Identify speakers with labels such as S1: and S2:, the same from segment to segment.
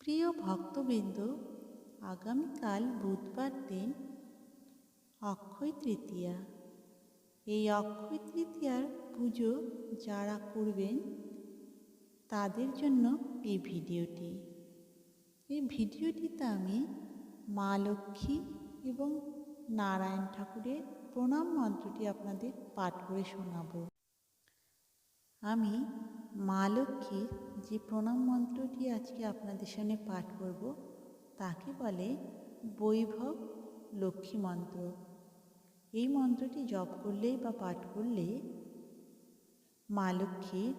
S1: প্রিয় ভক্তবৃন্দ, আগামীকাল বুধবার দিন অক্ষয় তৃতীয়া। এই অক্ষয় তৃতীয়ার পুজো যারা করবেন, তাদের জন্য এই ভিডিওটি। এই ভিডিওটিতে আমি মা লক্ষ্মী এবং নারায়ণ ঠাকুরের প্রণাম মন্ত্রটি আপনাদের পাঠ করে শোনাব। আমি মা লক্ষ্মীর যে প্রণাম মন্ত্রটি আজকে আপনাদের সামনে পাঠ করব, তাকে বলে বৈভব লক্ষ্মী মন্ত্র। এই মন্ত্রটি জপ করলেই বা পাঠ করলে মা লক্ষ্মীর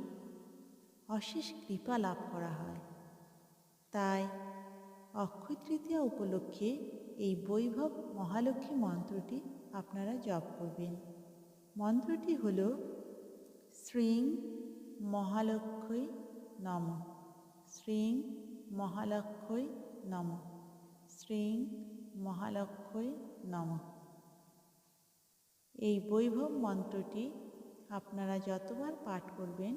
S1: অশেষ কৃপা লাভ করা হয়। তাই অক্ষয় তৃতীয়া উপলক্ষে এই বৈভব মহালক্ষ্মী মন্ত্রটি আপনারা জপ করবেন। মন্ত্রটি হল শ্রীং মহালক্ষ্মী নম। শ্রীং মহালক্ষ্মী নম। শ্রীং মহালক্ষ্মী নম। এই বৈভব মন্ত্রটি আপনারা যতবার পাঠ করবেন,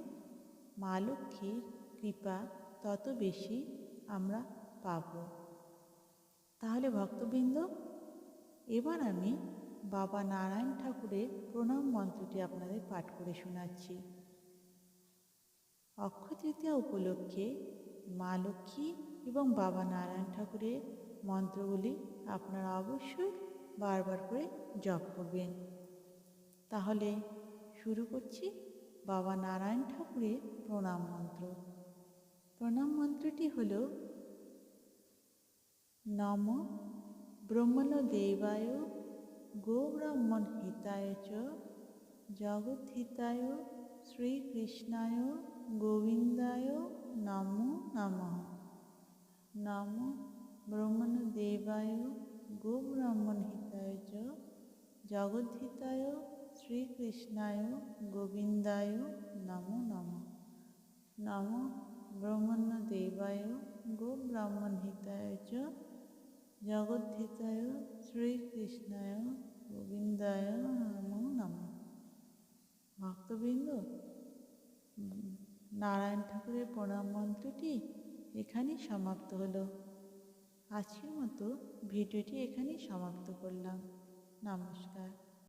S1: মা লক্ষ্মীর কৃপা তত বেশি আমরা পাব। তাহলে ভক্তবৃন্দ, এবার আমি বাবা নারায়ণ ঠাকুরের প্রণাম মন্ত্রটি আপনাদের পাঠ করে শোনাচ্ছি। অক্ষয় তৃতীয়া উপলক্ষে মা লক্ষ্মী এবং বাবা নারায়ণ ঠাকুরের মন্ত্রগুলি আপনারা অবশ্যই বারবার করে জপ করবেন। তাহলে শুরু করছি বাবা নারায়ণ ঠাকুরের প্রণাম মন্ত্র। প্রণাম মন্ত্রটি হল, নম ব্রহ্মণ দেবায় গোব্রাহ্মণ হিতায় চ, জগদ্ধিতায় শ্রীকৃষ্ণায় গোবিন্দায় নমো নমঃ। নম ব্রহ্মণ দেবায় গোব্রাহ্মণ হিতায় চ জগদ্ধিতায় শ্রীকৃষ্ণায় গোবিন্দায় নমো নমঃ। নম ব্রহ্মণ দেবায় গোব্রাহ্মণ হিতায় চ জগদ্ধিতায় শ্রীকৃষ্ণায় গোবিন্দায় নমো নমঃ ভক্তবৃন্দ নারায়ণ ঠাকুরের প্রণাম মন্ত্রটি এখানেই সমাপ্ত হলো। আজকের মতো ভিডিওটি এখানেই সমাপ্ত করলাম। নমস্কার।